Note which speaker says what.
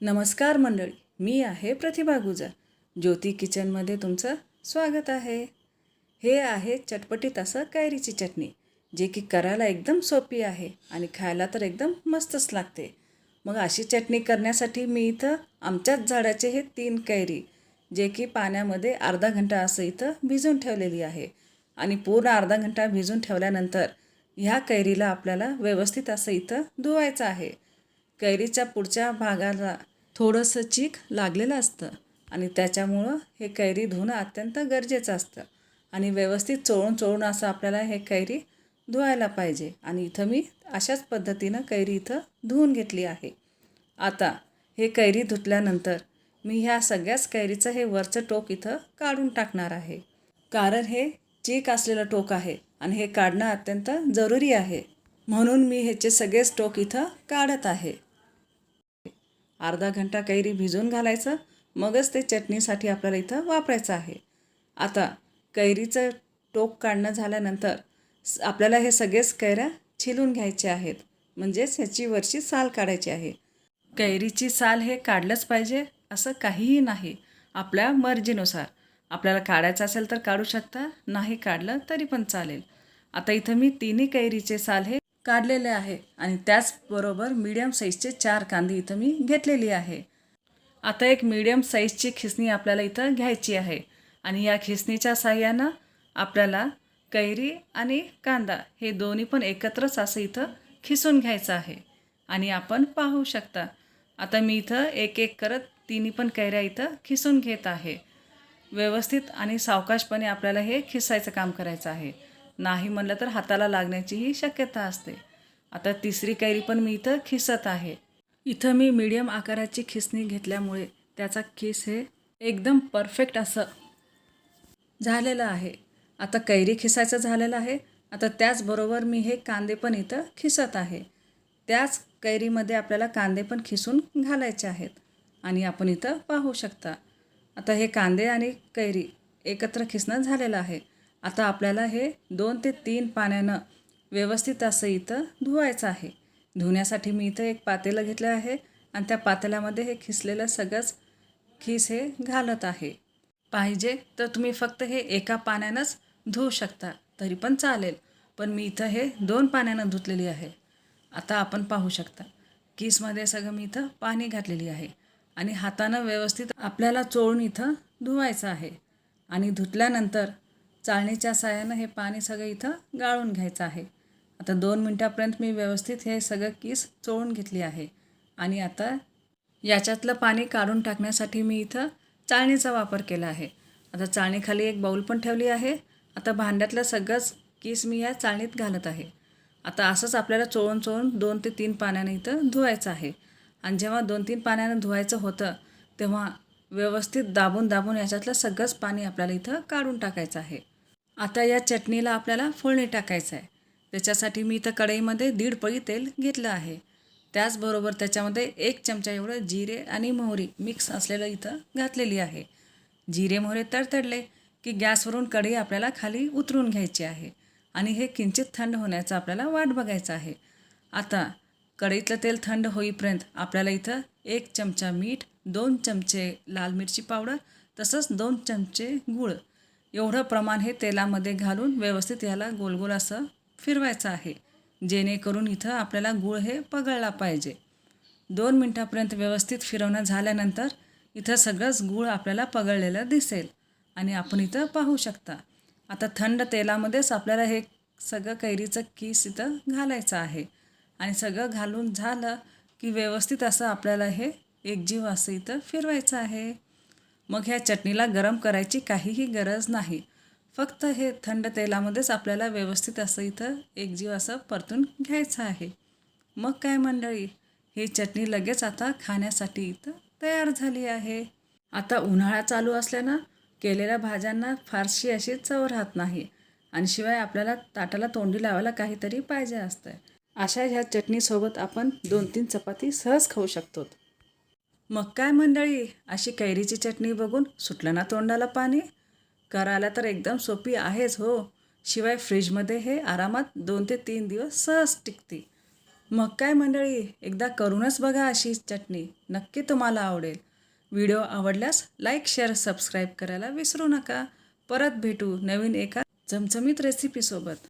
Speaker 1: नमस्कार मंडळी मी आहे प्रतिभा गुजर. ज्योती किचनमध्ये तुमचं स्वागत आहे. हे आहे चटपटीत असं कैरीची चटणी जे की करायला एकदम सोपी आहे आणि खायला तर एकदम मस्तच लागते. मग अशी चटणी करण्यासाठी मी इथं आमच्याच झाडाचे हे तीन कैरी जे की पाण्यामध्ये अर्धा घंटा असं इथं भिजून ठेवलेली आहे. आणि पूर्ण अर्धा घंटा भिजून ठेवल्यानंतर ह्या कैरीला आपल्याला व्यवस्थित असं इथं धुवायचं आहे. कैरीच्या पुढच्या भागाला थोडंसं चीक लागलेलं असतं आणि त्याच्यामुळं हे कैरी धुणं अत्यंत गरजेचं असतं. आणि व्यवस्थित चोळून चोळून असं आपल्याला हे कैरी धुवायला पाहिजे. आणि इथं मी अशाच पद्धतीनं कैरी इथं धुवून घेतली आहे. आता हे कैरी धुतल्यानंतर मी ह्या सगळ्याच कैरीचं हे वरचं टोक इथं काढून टाकणार आहे. कारण हे चीक असलेलं टोक आहे आणि हे काढणं अत्यंत जरुरी आहे. म्हणून मी ह्याचे सगळेच टोक इथं काढत आहे. अर्धा घंटा कैरी भिजून घालायचं मगच ते चटणीसाठी आपल्याला इथं वापरायचं आहे. आता कैरीचं टोक काढणं झाल्यानंतर आपल्याला हे सगळेच कैऱ्या छिलून घ्यायचे आहेत. म्हणजेच ह्याची वरची साल काढायची आहे. कैरीची साल हे काढलंच पाहिजे असं काहीही नाही. आपल्या मर्जीनुसार. आपल्याला काढायचं असेल तर काढू शकता नाही काढलं तरी पण चालेल. आता इथं मी तिन्ही कैरीचे साल हे काढलेले आहे आणि त्याचबरोबर मीडियम साईजचे चार कांदे इथं मी घेतलेली आहे. आता एक मीडियम साईजची खिसणी आपल्याला इथं घ्यायची आहे आणि या खिसणीच्या साह्यानं आपल्याला कैरी आणि कांदा हे दोन्ही पण एकत्रच असं इथं खिसून घ्यायचं आहे आणि आपण पाहू शकता. आता मी इथं एक एक करत तिन्ही पण कैऱ्या इथं खिसून घेत आहे. व्यवस्थित आणि सावकाशपणे आपल्याला हे खिसायचं काम करायचं आहे. नाही म्हणलं तर हाताला लागण्याचीही शक्यता असते. आता तिसरी कैरी पण मी इथं खिसत आहे. इथं मी मीडियम आकाराची खिसणी घेतल्यामुळे त्याचा खिस हे एकदम परफेक्ट असं झालेलं आहे. आता कैरी खिसायचं झालेलं आहे. आता त्याचबरोबर मी हे कांदे पण इथं खिसत आहे. त्याच कैरीमध्ये आपल्याला कांदे पण खिसून घालायचे आहेत. आणि आपण इथं पाहू शकता. आता हे कांदे आणि कैरी एकत्र खिसणं झालेलं आहे. आता आपल्याला हे दोन ते तीन पाण्यानं व्यवस्थित असं इथं धुवायचं आहे. धुण्यासाठी मी इथं एक पातेलं घेतलं आहे आणि त्या पातेल्यामध्ये हे खिसलेलं सगळंच खिस हे घालत आहे. पाहिजे तर तुम्ही फक्त हे एका पाण्यानंच धुवू शकता तरी पण चालेल. पण मी इथं हे दोन पाण्यानं धुतलेली आहे. आता आपण पाहू शकता किसमध्ये सगळं मी इथं पाणी घातलेली आहे आणि हातानं व्यवस्थित आपल्याला चोळून इथं धुवायचं आहे. आणि धुतल्यानंतर चाळणीच्या साह्यानं हे पाणी सगळं इथं गाळून घ्यायचं आहे. आता दोन मिनटापर्यंत मी व्यवस्थित हे सगळं किस चोळून घेतली आहे. आणि आता याच्यातलं पाणी काढून टाकण्यासाठी मी इथं चाळणीचा वापर केला आहे. आता चाळणीखाली एक बाऊल पण ठेवली आहे. आता भांड्यातलं सगळंच कीस मी या चाळणीत घालत आहे. आता असंच आपल्याला चोळून चोळून दोन ते तीन पाण्याने इथं धुवायचं आहे. आणि जेव्हा दोन तीन पाण्यानं धुवायचं होतं तेव्हा व्यवस्थित दाबून दाबून याच्यातलं सगळंच पाणी आपल्याला इथं काढून टाकायचं आहे. आता या चटणीला आपल्याला फोडणी टाकायचं आहे. त्याच्यासाठी मी इथं कढईमध्ये दीड पळी तेल घेतलं आहे. त्याचबरोबर त्याच्यामध्ये एक चमचा एवढं जिरे आणि मोहरी मिक्स असलेलं इथं घातलेली आहे. जिरे मोहरे तडतडले की गॅसवरून कढई आपल्याला खाली उतरून घ्यायची आहे आणि हे किंचित थंड होण्याचं आपल्याला वाट बघायचं आहे. आता कढईतलं तेल थंड होईपर्यंत आपल्याला इथं एक चमचा मीठ दोन चमचे लाल मिरची पावडर तसंच दोन चमचे गूळ एवढं प्रमाण हे तेलामध्ये घालून व्यवस्थित याला गोलगोल असं फिरवायचं आहे. जेणेकरून इथं आपल्याला गूळ हे पगळला पाहिजे. दोन मिनटापर्यंत व्यवस्थित फिरवणं झाल्यानंतर इथं सगळंच गूळ आपल्याला पगळलेलं दिसेल आणि आपण इथं पाहू शकता. आता थंड तेलामध्येच आपल्याला हे सगळं कैरीचं किस इथं घालायचं आहे. आणि सगळं घालून झालं की व्यवस्थित असं आपल्याला हे एकजीव असं इथं फिरवायचं आहे. मग ह्या चटणीला गरम करायची काहीही गरज नाही. फक्त हे थंड तेलामध्येच आपल्याला व्यवस्थित असं इथं एकजीव असं परतून घ्यायचं आहे. मग काय मंडळी ही चटणी लगेच आता खाण्यासाठी इथं तयार झाली आहे. आता उन्हाळा चालू असल्यानं केलेल्या भाज्यांना फारशी अशी चव राहत नाही आणि शिवाय आपल्याला ताटाला तोंडी लावायला काहीतरी पाहिजे असतं अशा ह्या चटणीसोबत आपण दोन तीन चपाती सहज खाऊ शकतो मग काय मंडळी अशी कैरीची चटणी बघून सुटलं ना तोंडाला पाणी? करायला तर एकदम सोपी आहेच हो. शिवाय फ्रीजमध्ये हे आरामात दोन ते तीन दिवस सहज टिकते. मग काय मंडळी एकदा करूनच बघा अशी चटणी. नक्की तुम्हाला आवडेल. व्हिडिओ आवडल्यास लाईक शेअर सबस्क्राईब करायला विसरू नका. परत भेटू नवीन एका चमचमीत रेसिपीसोबत